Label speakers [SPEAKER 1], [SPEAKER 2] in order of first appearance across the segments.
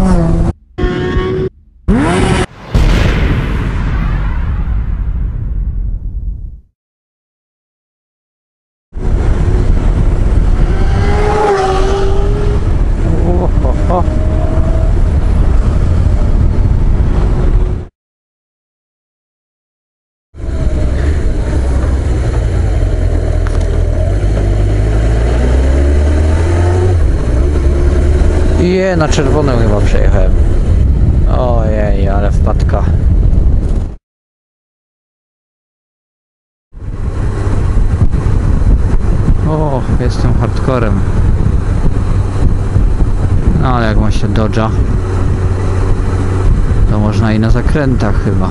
[SPEAKER 1] Mm-hmm. Je, na czerwonym chyba przejechałem. Ojej, ale wpadka. O, jestem hardcorem. No ale jak ma się dodża, to można i na zakrętach chyba.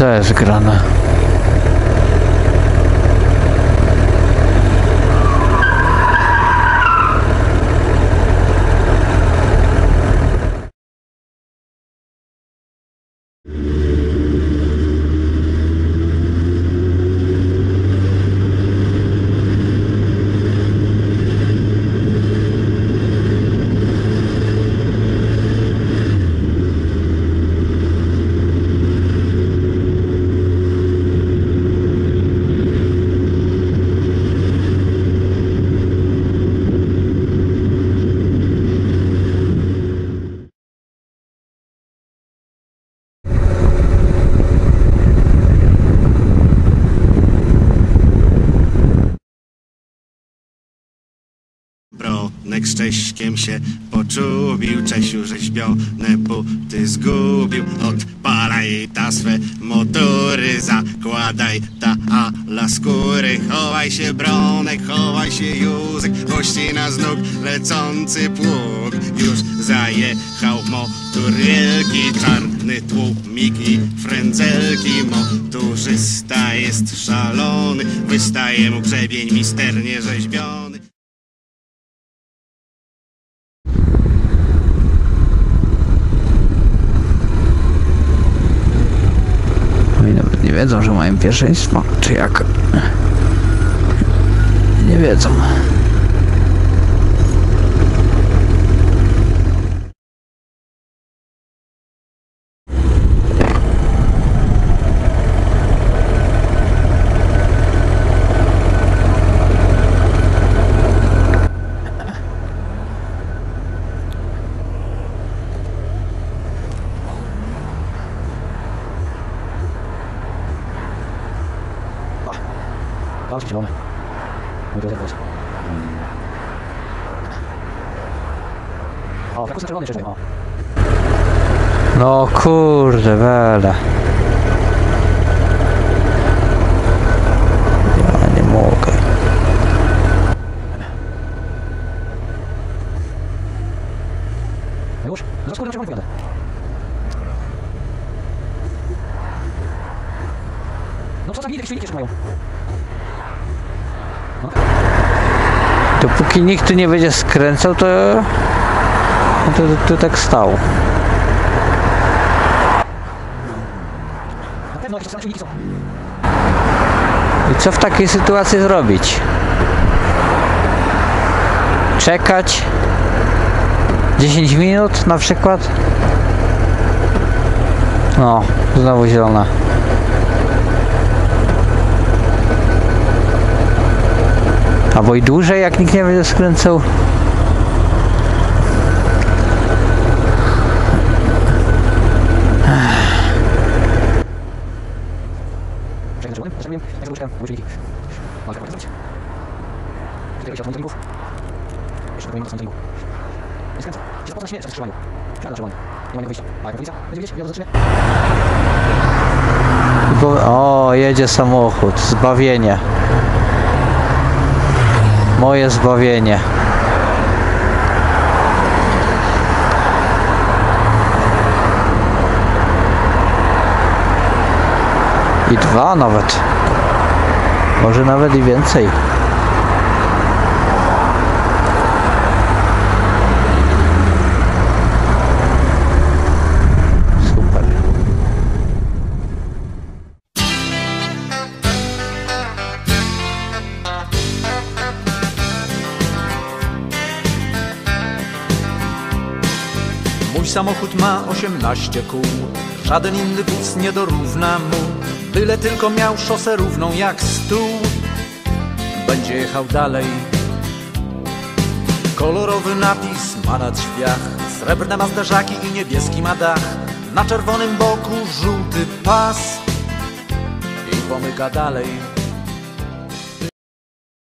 [SPEAKER 1] No
[SPEAKER 2] Bronek z Cześkiem się poczubił, Czesiu rzeźbione buty zgubił. Odpalaj ta swe motory, zakładaj ta ala skóry. Chowaj się Bronek, chowaj się Józek, gości na z nóg lecący pług. Już zajechał motor wielki, czarny tłumik i frędzelki. Motorzysta jest szalony, wystaje mu grzebień misternie rzeźbiony.
[SPEAKER 1] Oni nawet nie wiedzą, że mają pierwszeństwo, czy jak? Nie wiedzą. Patrz, zielone. Drodzy. O, tak czerwony jeszcze o. No kurde, wele. Ja nie mogę. Już? No skórę czerwony wyjadę. No co za gnidy silniki jeszcze mają? Dopóki nikt tu nie będzie skręcał, to... To, to, to tak stał.
[SPEAKER 3] Na pewno jakieś silniki są.
[SPEAKER 1] I co w takiej sytuacji zrobić? Czekać 10 minut na przykład? No, znowu zielona. Jak
[SPEAKER 3] policja będzie wiedzieć, ja to zacznie.
[SPEAKER 1] Bo, o, jedzie samochód, zbawienie. Moje zbawienie. I dwa nawet. Może nawet i więcej.
[SPEAKER 4] Samochód ma 18 kół, żaden inny wóz nie dorówna mu. Byle tylko miał szosę równą jak stół, będzie jechał dalej. Kolorowy napis ma na drzwiach, srebrne ma zderzaki i niebieski ma dach. Na czerwonym boku żółty pas i pomyka dalej.